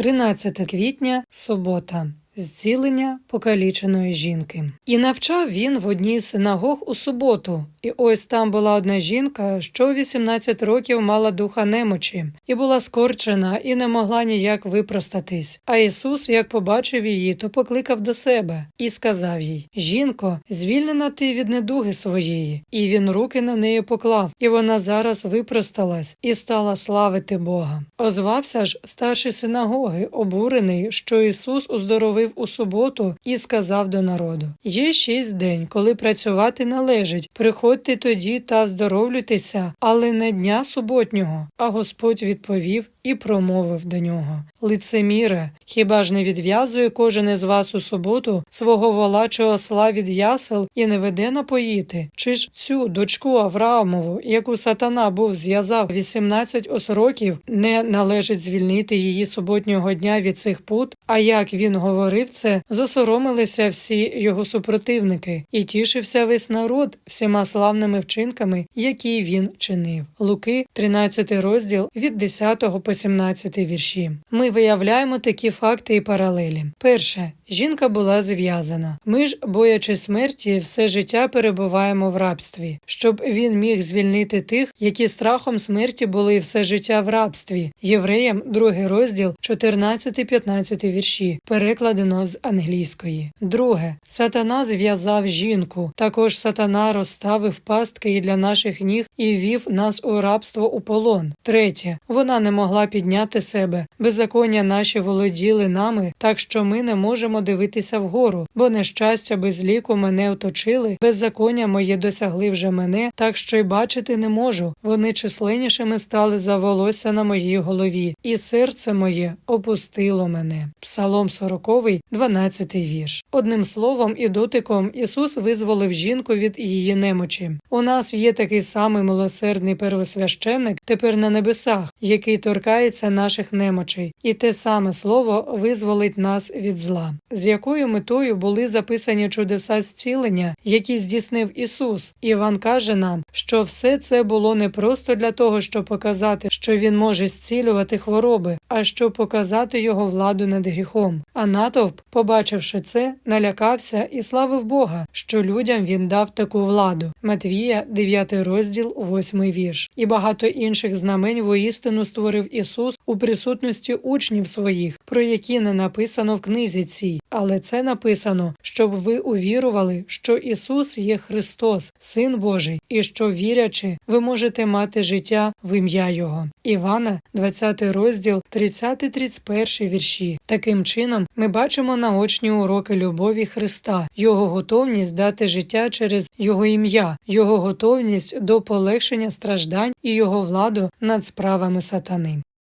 13 квітня, субота. Зцілення покаліченої жінки. І навчав він в одній з синагог у суботу. І ось там була одна жінка, що 18 років мала духа немочі, і була скорчена, і не могла ніяк випростатись. А Ісус, як побачив її, то покликав до себе і сказав їй: Жінко, звільнена ти від недуги своєї. І він руки на неї поклав, і вона зараз випросталась і стала славити Бога. Озвався ж старший синагоги, обурений, що Ісус уздоровив у суботу, і сказав до народу: Є шість день, коли працювати належить. Приходьте тоді та здоровлюйтеся, але не дня суботнього. А Господь відповів і промовив до нього: Лицеміре, хіба ж не відв'язує кожен із вас у суботу свого вола чи осла від ясел і не веде напоїти? Чи ж цю дочку Авраамову, яку сатана був зв'язав 18 ос років, не належить звільнити її суботнього дня від цих пут? А як він говорив це, засоромилися всі його супротивники, і тішився весь народ всіма славними вчинками, які він чинив. Луки, 13 розділ від 10 по 17 вірші. Ми виявляємо такі факти і паралелі. Перше. Жінка була зв'язана. Ми ж, боячи смерті, все життя перебуваємо в рабстві, щоб він міг звільнити тих, які страхом смерті були все життя в рабстві. Євреям, другий розділ, 14-15 вірші, перекладено з англійської. Друге, сатана зв'язав жінку. Також сатана розставив пастки і для наших ніг і вів нас у рабство у полон. Третє, вона не могла підняти себе. Беззаконня наші володіли нами, так що ми не можемо дивитися вгору, бо нещастя без ліку мене оточили, беззаконня моє досягли вже мене, так що й бачити не можу. Вони численнішими стали за волосся на моїй голові, і серце моє опустило мене. Псалом 40, 12 вірш. Одним словом і дотиком Ісус визволив жінку від її немочі. У нас є такий самий милосердний первосвященник тепер на небесах, який торкається наших немочей, і те саме слово визволить нас від зла з якою метою були записані чудеса зцілення, які здійснив Ісус. Іван каже нам, що все це було не просто для того, щоб показати, що Він може зцілювати хвороби, а щоб показати його владу над гріхом. А натовп, побачивши це, налякався і славив Бога, що людям він дав таку владу. Матвія, 9 розділ, 8 вірш, і багато інших знамень воістину створив Ісус у присутності учнів своїх, про які не написано в книзі цій, але це написано, щоб ви увірували, що Ісус є Христос, Син Божий, і що, вірячи, ви можете мати життя в ім'я Його. Івана, 20 розділ, 30-31 вірші. Таким чином, ми бачимо наочні уроки любові Христа, Його готовність дати життя через Його ім'я, Його готовність до полегшення страждань і Його владу над справами сатани.